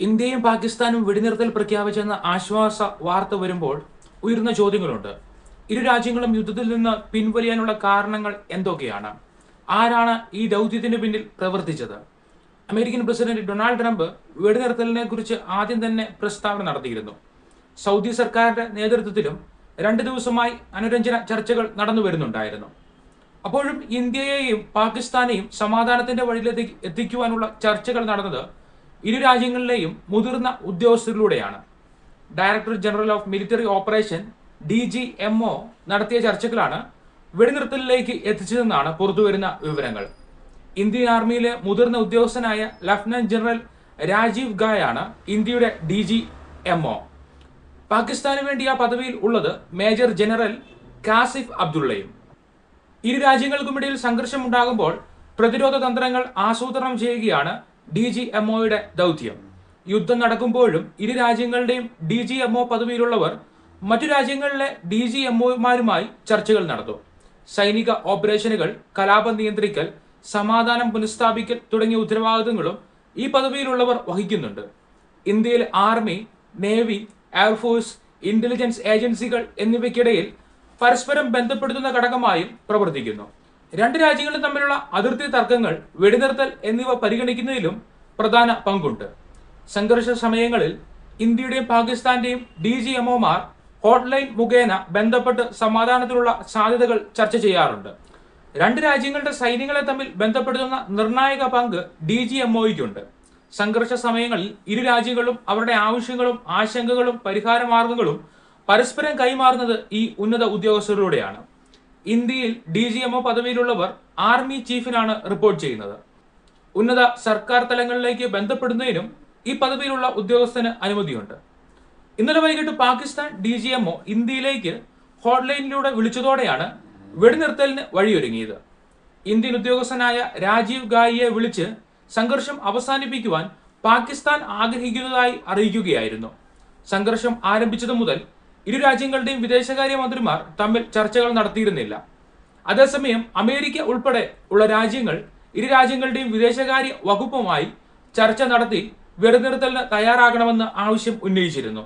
ഇന്ത്യയും പാകിസ്ഥാനും വെടിനിർത്തൽ പ്രഖ്യാപിച്ചെന്ന ആശ്വാസ വാർത്ത വരുമ്പോൾ ഉയർന്ന ചോദ്യങ്ങളുണ്ട്. ഇരു രാജ്യങ്ങളും യുദ്ധത്തിൽ നിന്ന് പിൻവലിയാനുള്ള കാരണങ്ങൾ എന്തൊക്കെയാണ്? ആരാണ് ഈ ദൗത്യത്തിന് പിന്നിൽ പ്രവർത്തിച്ചത്? അമേരിക്കൻ പ്രസിഡന്റ് ഡൊണാൾഡ് ട്രംപ് വെടിനിർത്തലിനെ കുറിച്ച് ആദ്യം തന്നെ പ്രസ്താവന നടത്തിയിരുന്നു. സൗദി സർക്കാരിന്റെ നേതൃത്വത്തിലും രണ്ട് ദിവസമായി അനുരഞ്ജന ചർച്ചകൾ നടന്നു വരുന്നുണ്ടായിരുന്നു. അപ്പോഴും ഇന്ത്യയെയും പാകിസ്ഥാനെയും സമാധാനത്തിന്റെ വഴിയിലെത്തി എത്തിക്കുവാനുള്ള ചർച്ചകൾ നടന്നത് ഇരു രാജ്യങ്ങളിലെയും മുതിർന്ന ഉദ്യോഗസ്ഥരിലൂടെയാണ്. Director general of military operation D G M O നടത്തിയ ചർച്ചകളാണ് വെടിനിർത്തലിലേക്ക് എത്തിച്ചതെന്നാണ് പുറത്തുവരുന്ന വിവരങ്ങൾ. ഇന്ത്യൻ ആർമിയിലെ മുതിർന്ന ഉദ്യോഗസ്ഥനായ ലഫ്റ്റനന്റ് ജനറൽ രാജീവ് ഗായാണ് ഇന്ത്യയുടെ ഡി ജി എം ഒ. പാകിസ്ഥാന് വേണ്ടി ആ പദവിയിൽ ഉള്ളത് മേജർ ജനറൽ കാസിഫ് അബ്ദുള്ളയും. ഇരു രാജ്യങ്ങൾക്കുമിടയിൽ സംഘർഷം ഉണ്ടാകുമ്പോൾ പ്രതിരോധ തന്ത്രങ്ങൾ ആസൂത്രണം ചെയ്യുകയാണ് ഡി ജി എം ഒയുടെ ദൗത്യം. യുദ്ധം നടക്കുമ്പോഴും ഇരു രാജ്യങ്ങളുടെയും ഡി ജി എം ഒ പദവിയിലുള്ളവർ മറ്റു രാജ്യങ്ങളിലെ ഡി ജി എം ഒമാരുമായി ചർച്ചകൾ നടത്തും സൈനിക ഓപ്പറേഷനുകൾ കലാപം നിയന്ത്രിക്കൽ സമാധാനം പുനഃസ്ഥാപിക്കൽ തുടങ്ങിയ ഉത്തരവാദിത്തങ്ങളും ഈ പദവിയിലുള്ളവർ വഹിക്കുന്നുണ്ട്. ഇന്ത്യയിൽ ആർമി നേവി എയർഫോഴ്സ് ഇന്റലിജൻസ് ഏജൻസികൾ എന്നിവയ്ക്കിടയിൽ പരസ്പരം ബന്ധപ്പെടുത്തുന്ന ഘടകമായും പ്രവർത്തിക്കുന്നു. രണ്ട് രാജ്യങ്ങളും തമ്മിലുള്ള അതിർത്തി തർക്കങ്ങൾ വെടിനിർത്തൽ എന്നിവ പരിഗണിക്കുന്നതിലും പ്രധാന പങ്കുണ്ട്. സംഘർഷ സമയങ്ങളിൽ ഇന്ത്യയുടെയും പാകിസ്ഥാന്റെയും ഡി ജി എംഒമാർ ഹോട്ട്ലൈൻ മുഖേന ബന്ധപ്പെട്ട് സമാധാനത്തിലുള്ള സാധ്യതകൾ ചർച്ച ചെയ്യാറുണ്ട്. രണ്ട് രാജ്യങ്ങളുടെ സൈന്യങ്ങളെ തമ്മിൽ ബന്ധപ്പെടുത്തുന്ന നിർണായക പങ്ക് ഡി ജി എംഒയ്ക്കുണ്ട് സംഘർഷ സമയങ്ങളിൽ ഇരു രാജ്യങ്ങളും അവരുടെ ആവശ്യങ്ങളും ആശങ്കകളും പരിഹാര മാർഗങ്ങളും പരസ്പരം കൈമാറുന്നത് ഈ ഉന്നത ഉദ്യോഗസ്ഥരിലൂടെയാണ്. ഇന്ത്യയിൽ ഡി ജി എംഒ പദവിയിലുള്ളവർ ആർമി ചീഫിനാണ് റിപ്പോർട്ട് ചെയ്യുന്നത്. ഉന്നത സർക്കാർ തലങ്ങളിലേക്ക് ബന്ധപ്പെടുന്നതിനും ഈ പദവിയിലുള്ള ഉദ്യോഗസ്ഥന് അനുമതിയുണ്ട്. ഇന്നലെ വൈകിട്ട് പാകിസ്ഥാൻ ഡി ജി എംഒ ഇന്ത്യയിലേക്ക് ഹോട്ട്ലൈനിലൂടെ വിളിച്ചതോടെയാണ് വെടിനിർത്തലിന് വഴിയൊരുങ്ങിയത്. ഇന്ത്യൻ ഉദ്യോഗസ്ഥനായ രാജീവ് ഗായിയെ വിളിച്ച് സംഘർഷം അവസാനിപ്പിക്കുവാൻ പാകിസ്ഥാൻ ആഗ്രഹിക്കുന്നതായി അറിയിക്കുകയായിരുന്നു. സംഘർഷം ആരംഭിച്ചതു മുതൽ ഇരു രാജ്യങ്ങളുടെയും വിദേശകാര്യ മന്ത്രിമാർ തമ്മിൽ ചർച്ചകൾ നടത്തിയിരുന്നില്ല. അതേസമയം അമേരിക്ക ഉൾപ്പെടെ ഉള്ള രാജ്യങ്ങൾ ഇരു രാജ്യങ്ങളുടെയും വിദേശകാര്യ വകുപ്പുമായി ചർച്ച നടത്തി വെടിനിർത്തലിന് തയ്യാറാകണമെന്ന് ആവശ്യം ഉന്നയിച്ചിരുന്നു.